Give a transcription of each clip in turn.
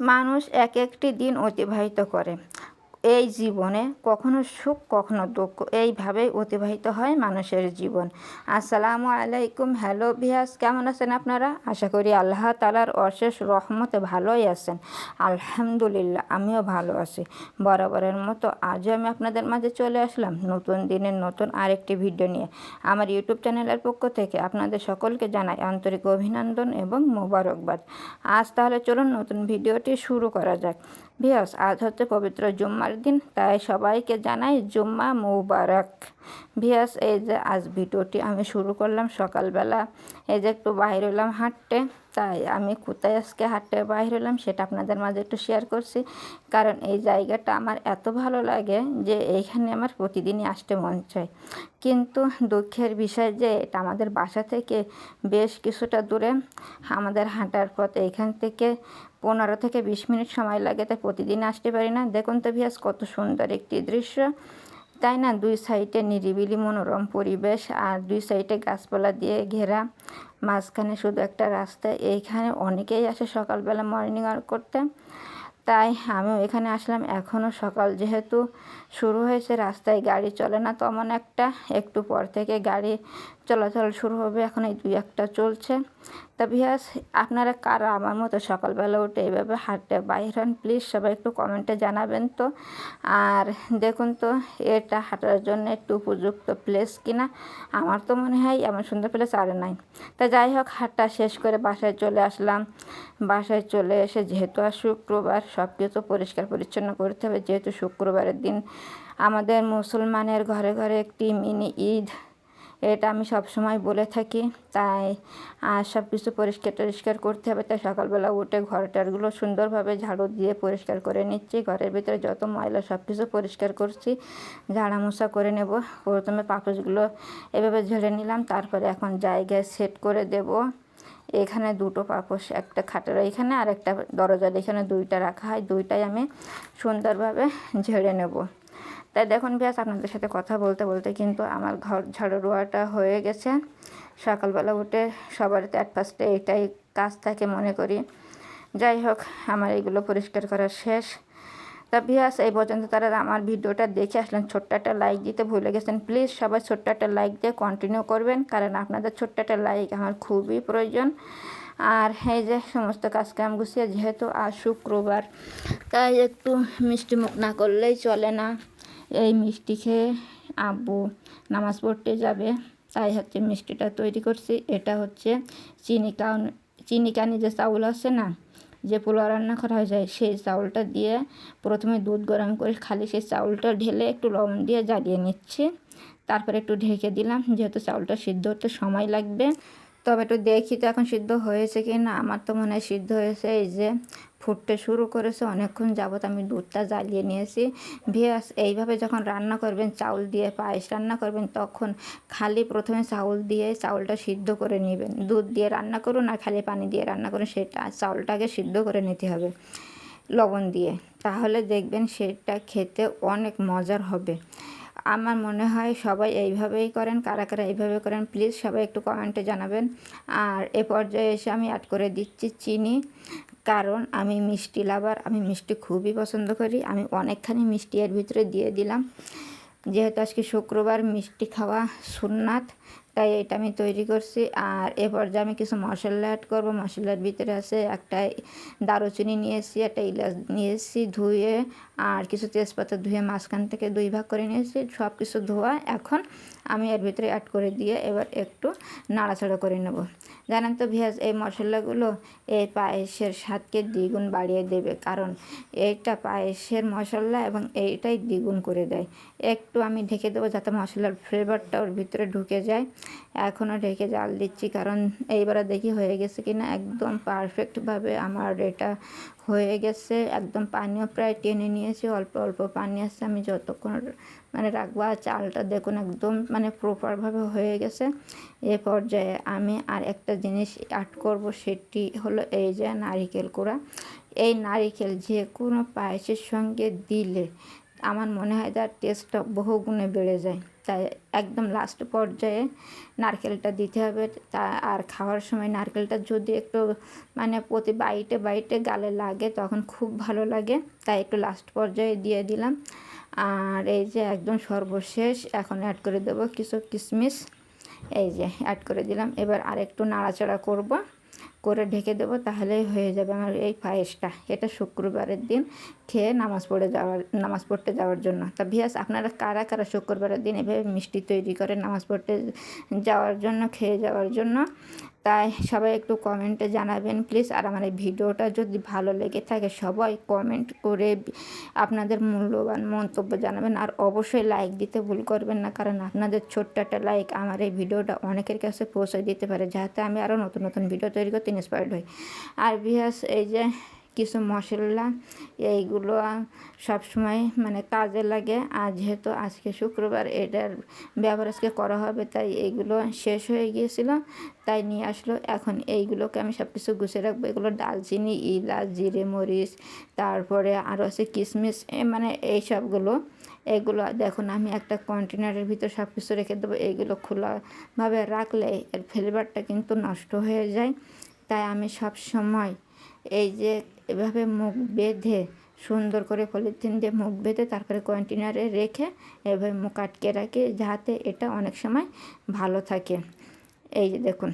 মানুষ এক একটি দিন অতিবাহিত করে। এই জীবনে কখনো সুখ, কখনো দুঃখ এইভাবেই অতিবাহিত হয় মানুষের জীবন। আসসালামু আলাইকুম, হ্যালো ভিয়াস কেমন আছেন আপনারা? আশা করি আল্লাহ তালার অশেষ রহমতে ভালোই আছেন। আলহামদুলিল্লাহ, আমিও ভালো আছি। বরাবরের মতো আজও আমি আপনাদের মাঝে চলে আসলাম নতুন দিনের নতুন আরেকটি ভিডিও নিয়ে। আমার ইউটিউব চ্যানেলের পক্ষ থেকে আপনাদের সকলকে জানাই আন্তরিক অভিনন্দন এবং মোবারকবাদ। আজ তাহলে চলুন নতুন ভিডিওটি শুরু করা যাক। ভিয়াস আজ হচ্ছে পবিত্র জুম্মার দিন, তাই সবাইকে জানাই জুম্মা মুবারক। ভিয়াস এই যে আজ ভিডিওটি আমি শুরু করলাম সকালবেলা, এই যে একটু বাইর হলাম হাঁটতে, তাই আমি কোথায় আজকে হাঁটতে বাইর হলাম সেটা আপনাদের মাঝে একটু শেয়ার করছি। কারণ এই জায়গাটা আমার এত ভালো লাগে যে এইখানে আমার প্রতিদিনই আসতে মন চায়। কিন্তু দুঃখের বিষয় যে এটা আমাদের বাসা থেকে বেশ কিছুটা দূরে, আমাদের হাঁটার পথ এইখান থেকে পনেরো থেকে বিশ মিনিট সময় লাগে, তাই প্রতিদিন আসতে পারি না। দেখুন তো ভিয়াস কত সুন্দর একটি দৃশ্য। তাই না, দুই সাইডে নিরিবিলি মনোরম পরিবেশ আর দুই সাইডে গাছপালা দিয়ে ঘেরা। মাঝখানে শুধু একটা রাস্তা, এইখানে অনেকেই আসে সকালবেলা মর্নিং ওয়াক করতে। তাই আমিও এখানে আসলাম। এখনও সকাল যেহেতু শুরু হয়েছে, রাস্তায় গাড়ি চলে না তেমন একটা। একটু পর থেকে গাড়ি চলাচল শুরু হবে। এখন এই দুই একটা চলছে। তা ভিয়াস আপনারা কারা? আমার মতো সকালবেলা উঠে এইভাবে হাঁটতে বাইর হন প্লিজ সবাই একটু কমেন্টে জানাবেন তো। আর দেখুন তো, এটা হাঁটার জন্য একটু উপযুক্ত প্লেস কিনা? আমার তো মনে হয় এমন সুন্দর প্লেস আর নাই। তা যাই হোক, হাঁটা শেষ করে বাসায় চলে আসলাম। বাসায় চলে এসে যেহেতু আর শুক্রবার সব কিছু পরিষ্কার পরিচ্ছন্ন করতে হবে। যেহেতু শুক্রবারের দিন আমাদের মুসলমানের ঘরে ঘরে একটি মিনি ঈদ এটা আমি সব সময় বলে থাকি। তাই, আর সব কিছু পরিষ্কার টরিষ্কার করতে হবে। তাই সকালবেলা উঠে ঘরটারগুলো সুন্দরভাবে ঝাড়ু দিয়ে পরিষ্কার করে নিচ্ছি। ঘরের ভিতরে যত ময়লা সব কিছু পরিষ্কার করছি। ঝাড়া মোছা করে নেব। প্রথমে পাপোশগুলো এভাবে ঝেড়ে নিলাম। তারপরে এখন জায়গায় সেট করে দেব। এখানে দুটো পাপোশ একটা খাটের এখানে আর একটা দরজার এখানে দুইটা রাখা হয়। দুইটাই আমি সুন্দরভাবে ঝেড়ে নেব। তাই দেখুন ব্যাস আপনাদের সাথে কথা বলতে বলতে কিন্তু আমার ঘর ঝাড়ু রোয়াটা হয়ে গেছে। সকালবেলা উঠে সবার এক ফার্স্টে এটাই কাজ থাকে মনে করি। যাই হোক, আমার এগুলো পরিষ্কার করা শেষ। তা ভিয়াস, এই পর্যন্ত তারা আমার ভিডিওটা দেখে আসলেন। ছোট্ট একটা লাইক দিতে ভুলে গেছেন। প্লিজ সবাই ছোট্ট একটা লাইক দিয়ে কন্টিনিউ করবেন, কারণ আপনাদের ছোট্ট একটা লাইক আমার খুবই প্রয়োজন। আর এই যে সমস্ত কাজকাম গুছিয়ে, যেহেতু আর শুক্রবার, তাই একটু মিষ্টি মুখ না করলেই চলে না। এই মিষ্টি খেয়ে আব্বু নামাজ পড়তে যাবে। তাই হচ্ছে মিষ্টিটা তৈরি করছি। এটা হচ্ছে চিনি কাউন চিনি কানি যে চাউল আছে না, যে পোলাও রান্না করা হয়ে যায়, সেই চাউলটা দিয়ে প্রথমে দুধ গরম করে খালি সেই চাউলটা ঢেলে একটু লবণ দিয়ে জ্বালিয়ে নিচ্ছি। তারপরে একটু ঢেকে দিলাম, যেহেতু চাউলটা সিদ্ধ হতে সময় লাগবে। তবে একটু দেখি তো এখন সিদ্ধ হয়েছে কি না আমার তো মনে হয় সিদ্ধ হয়েছে। এই যে ফুটতে শুরু করেছে, অনেকক্ষণ যাবত আমি দুধটা জ্বালিয়ে নিয়েছি। ভিয়াস, এইভাবে যখন রান্না করবেন, চাউল দিয়ে পায়েস রান্না করবেন, তখন খালি প্রথমে চাউল দিয়ে চাউলটা সিদ্ধ করে নেবেন। দুধ দিয়ে রান্না করুন আর খালি পানি দিয়ে রান্না করুন, সেটা চাউলটাকে সিদ্ধ করে নিতে হবে লবণ দিয়ে। তাহলে দেখবেন সেটা খেতে অনেক মজার হবে। আমার মনে হয় সবাই এইভাবেই করেন, কারা কারা এইভাবে করেন, প্লিজ সবাই একটু কমেন্টে জানাবেন। আর এ পর্যায়ে এসে আমি অ্যাড করে দিচ্ছি চিনি। কারণ আমি মিষ্টি লাভার, আমি মিষ্টি খুবই পছন্দ করি। আমি অনেকখানি মিষ্টি এর ভিতরে দিয়ে দিলাম। যেহেতু আজকে শুক্রবার মিষ্টি খাওয়া সুন্নাত, তাই এটা আমি তৈরি করছি। আর এ পর্যায়ে আমি কিছু মশলা অ্যাড করব। মশলার ভিতরে আছে একটা দারুচিনি নিয়েছি, একটা ইলাচ নিয়েছি, ধুয়ে আর কিছু তেজপাতা ধুয়ে মাঝখান থেকে দুই ভাগ করে নিয়েছি সব কিছু ধোয়া। এখন আমি এর ভিতরে অ্যাড করে দিয়ে এবার একটু নাড়াচাড়া করে নেব। জানেন তো ভিয়াজ, এই মশলাগুলো এই পায়েসের স্বাদকে দ্বিগুণ বাড়িয়ে দেবে, কারণ এইটা পায়েসের মশলা এবং এইটাই দ্বিগুণ করে দেয়। একটু আমি ঢেকে দেবো যাতে মশলার ফ্লেভারটা ওর ভিতরে ঢুকে যায়। এখনও ঢেকে জাল দিচ্ছি, কারণ এইবারে দেখি হয়ে গেছে কি না একদম পারফেক্টভাবে আমার এটা হয়ে গেছে, একদম পানিও প্রায় টেনে নিয়েছি, অল্প অল্প পানি আসছে আমি যতক্ষণ মানে রাখব আর চালটা দেখুন একদম মানে প্রপারভাবে হয়ে গেছে। এ পর্যায়ে আমি আর একটা জিনিস অ্যাড করব, সেটি হলো এই যে নারিকেল কোড়া। এই নারিকেল যে কোনো পায়েসের সঙ্গে দিলে আমার মনে হয় তার টেস্টটা বহু গুণে বেড়ে যায়। তাই একদম লাস্ট পর্যায়ে নারকেলটা দিতে হবে। তা আর খাওয়ার সময় নারকেলটা যদি একটু মানে প্রতি বাইটে বাইটে গালে লাগে তখন খুব ভালো লাগে। তাই একটু লাস্ট পর্যায়ে দিয়ে দিলাম। আর এই যে একদম সর্বশেষ এখন অ্যাড করে দেবো কিছু কিশমিশ এই যে অ্যাড করে দিলাম। এবার আরেকটু নাড়াচাড়া করব। করে ঢেকে দেবো তাহলেই হয়ে যাবে আমার এই পায়েসটা। এটা শুক্রবারের দিন। খেয়ে নামাজ পড়ে যাওয়ার, নামাজ পড়তে যাওয়ার জন্য। তা ভিয়াস, আপনারা কারা কারা শুক্রবারের দিন এভাবে মিষ্টি তৈরি করে নামাজ পড়তে যাওয়ার জন্য, খেয়ে যাওয়ার জন্য? তাই সবাই একটু কমেন্টে জানাবেন, প্লিজ। আর আমার এই ভিডিওটা যদি ভালো লেগে থাকে, সবাই কমেন্ট করে আপনাদের মূল্যবান মন্তব্য জানাবেন। আর অবশ্যই লাইক দিতে ভুল করবেন না, কারণ আপনাদের ছোট্ট একটা লাইক আমার এই ভিডিওটা অনেকের কাছে পৌঁছে দিতে পারে, যাতে আমি আরও নতুন নতুন ভিডিও তৈরি করতে ইন্সপায়ার্ড হই। আর বিহাস এই যে কিছু মশলা এইগুলো সবসময় মানে কাজে লাগে। আর যেহেতু আজকে শুক্রবার এটার ব্যবহার আজকে করা হবে, তাই এইগুলো শেষ হয়ে গিয়েছিল। তাই নিয়ে আসলো। এখন এইগুলোকে আমি সব কিছু গুছিয়ে রাখব। এগুলো ডালচিনি, ইলাচ, জিরে, মরিচ, তারপরে আরও আছে কিশমিশ মানে এই সবগুলো। এগুলো দেখুন, আমি একটা কন্টেনারের ভিতর সব কিছু রেখে দেবো। এইগুলো খোলাভাবে রাখলে এর ফ্লেভারটা কিন্তু নষ্ট হয়ে যায়। তাই আমি সব সময় এই যে এভাবে মুখ বেঁধে সুন্দর করে পলিথিন দিয়ে মুখ বেঁধে তারপরে কন্টেনারে রেখে এভাবে মুখ আটকে রাখি যাতে এটা অনেক সময় ভালো থাকে। এই যে দেখুন,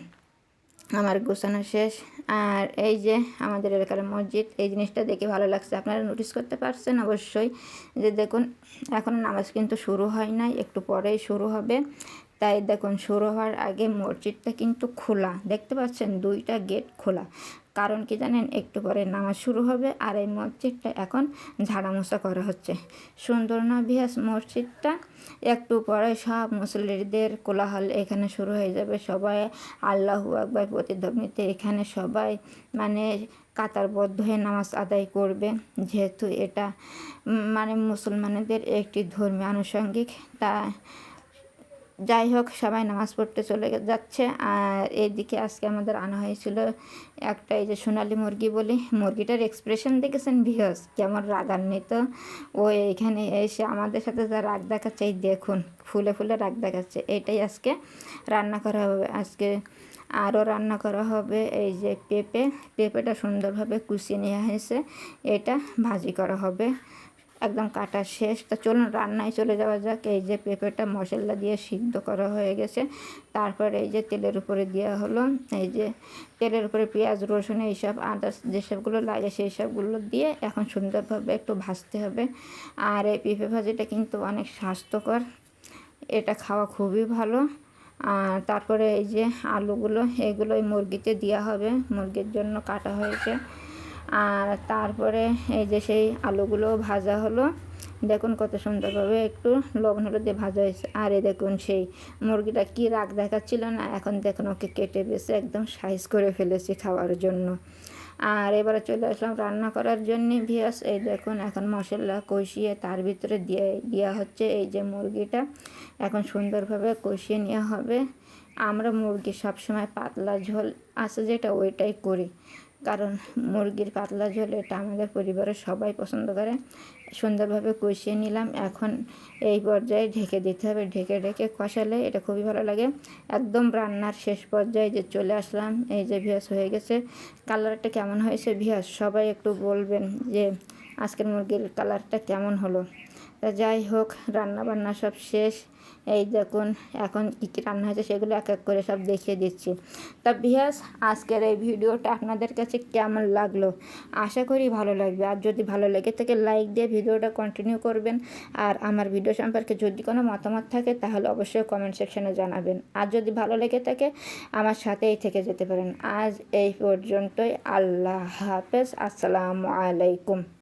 আমার গোছানো শেষ। আর এই যে আমাদের এলাকার মসজিদ, এই জিনিসটা দেখে ভালো লাগছে। আপনারা নোটিস করতে পারছেন অবশ্যই যে দেখুন, এখন নামাজ কিন্তু শুরু হয় নাই, একটু পরেই শুরু হবে। তাই দেখুন, শুরু হওয়ার আগে মসজিদটা কিন্তু খোলা। দেখতে পাচ্ছেন, দুইটা গেট খোলা। কারণ কি জানেন? একটু পরে নামাজ শুরু হবে আর এই মসজিদটা এখন ঝাড়ামোছা করা হচ্ছে। সুন্দর না বিহাস মসজিদটা একটু পরে সব মুসলিমদের কোলাহল এখানে শুরু হয়ে যাবে। সবাই আল্লাহু আকবার প্রতিধ্বনিতে এখানে সবাই মানে কাতারবদ্ধ হয়ে নামাজ আদায় করবে। যেহেতু এটা মানে মুসলমানদের একটি ধর্মীয় আনুষঙ্গিক তা যাই হোক, সবাই নামাজ পড়তে চলে যাচ্ছে। আর এইদিকে আজকে আমাদের আনা হয়েছিল একটা এই যে সোনালি মুরগি বলি। মুরগিটার এক্সপ্রেশন দেখেছেন ভিহস কেমন রাগান্বিত। ও এখানে এসে আমাদের সাথে যা রাগ দেখাচ্ছে, এই দেখুন, ফুলে ফুলে রাগ দেখাচ্ছে। এটাই আজকে রান্না করা হবে। আজকে আরও রান্না করা হবে এই যে পেঁপে। পেঁপেটা সুন্দরভাবে কুচিয়ে নেওয়া হয়েছে। এটা ভাজি করা হবে। একদম কাটা শেষ। তা চলুন রান্নায় চলে যাওয়া যাক। এই যে পেঁপেটা মশলা দিয়ে সিদ্ধ করা হয়ে গেছে। তারপর এই যে তেলের উপরে দেওয়া হলো, এই যে তেলের উপরে পেঁয়াজ, রসুন এইসব আদার্স যেসবগুলো লাগে সেই সবগুলো দিয়ে এখন সুন্দরভাবে একটু ভাজতে হবে। আর এই পেঁপে ভাজিটা কিন্তু অনেক স্বাস্থ্যকর। এটা খাওয়া খুবই ভালো। আর তারপরে এই যে আলুগুলো এগুলো মুরগিতে দেওয়া হবে। মুরগির জন্য কাটা হয়েছে। আর তারপরে এই যে সেই আলুগুলো ভাজা হলো, দেখুন কত সুন্দরভাবে একটু লবণ হলুদ দিয়ে ভাজা হয়েছে। আর এই দেখুন সেই মুরগিটা কি রাগ দেখাচ্ছিল না, এখন দেখুন ওকে কেটে বেছে একদম সাইজ করে ফেলেছি খাওয়ার জন্য। আর এবারে চলে আসলাম রান্না করার জন্য ভিয়াস এই দেখুন এখন মশলা কষিয়ে তার ভিতরে দিয়ে দেওয়া হচ্ছে এই যে মুরগিটা। এখন সুন্দরভাবে কষিয়ে নেওয়া হবে। আমরা মুরগি সবসময় পাতলা ঝোল আছে যেটা ওইটাই করি। কারণ মুরগির পাতলা ঝোল এটা আমাদের পরিবারের সবাই পছন্দ করে। সুন্দরভাবে কষিয়ে নিলাম। এখন এই পর্যায়ে ঢেকে দিতে হবে। ঢেকে ঢেকে কষালে এটা খুবই ভালো লাগে। একদম রান্নার শেষ পর্যায়ে যে চলে আসলাম, এই যে ভিয়াস হয়ে গেছে। কালারটা কেমন হয়েছে ভিয়াস সবাই একটু বলবেন যে আজকের মুরগির কালারটা কেমন হলো। তা যাই হোক রান্না বান্না সব শেষ। এই দেখুন, এখন কী কী রান্না হয়েছে সেগুলো এক এক করে সব দেখিয়ে দিচ্ছি। তা বিহাস আজকের এই ভিডিওটা আপনাদের কাছে কেমন লাগল? আশা করি ভালো লাগবে। আর যদি ভালো লেগে থাকে, লাইক দিয়ে ভিডিওটা কন্টিনিউ করবেন। আর আমার ভিডিও সম্পর্কে যদি কোনো মতামত থাকে, তাহলে অবশ্যই কমেন্ট সেকশনে জানাবেন। আর যদি ভালো লেগে থাকে, আমার সাথেই থেকে যেতে পারেন। আজ এই পর্যন্তই। আল্লাহ হাফেজ। আসসালামু আলাইকুম।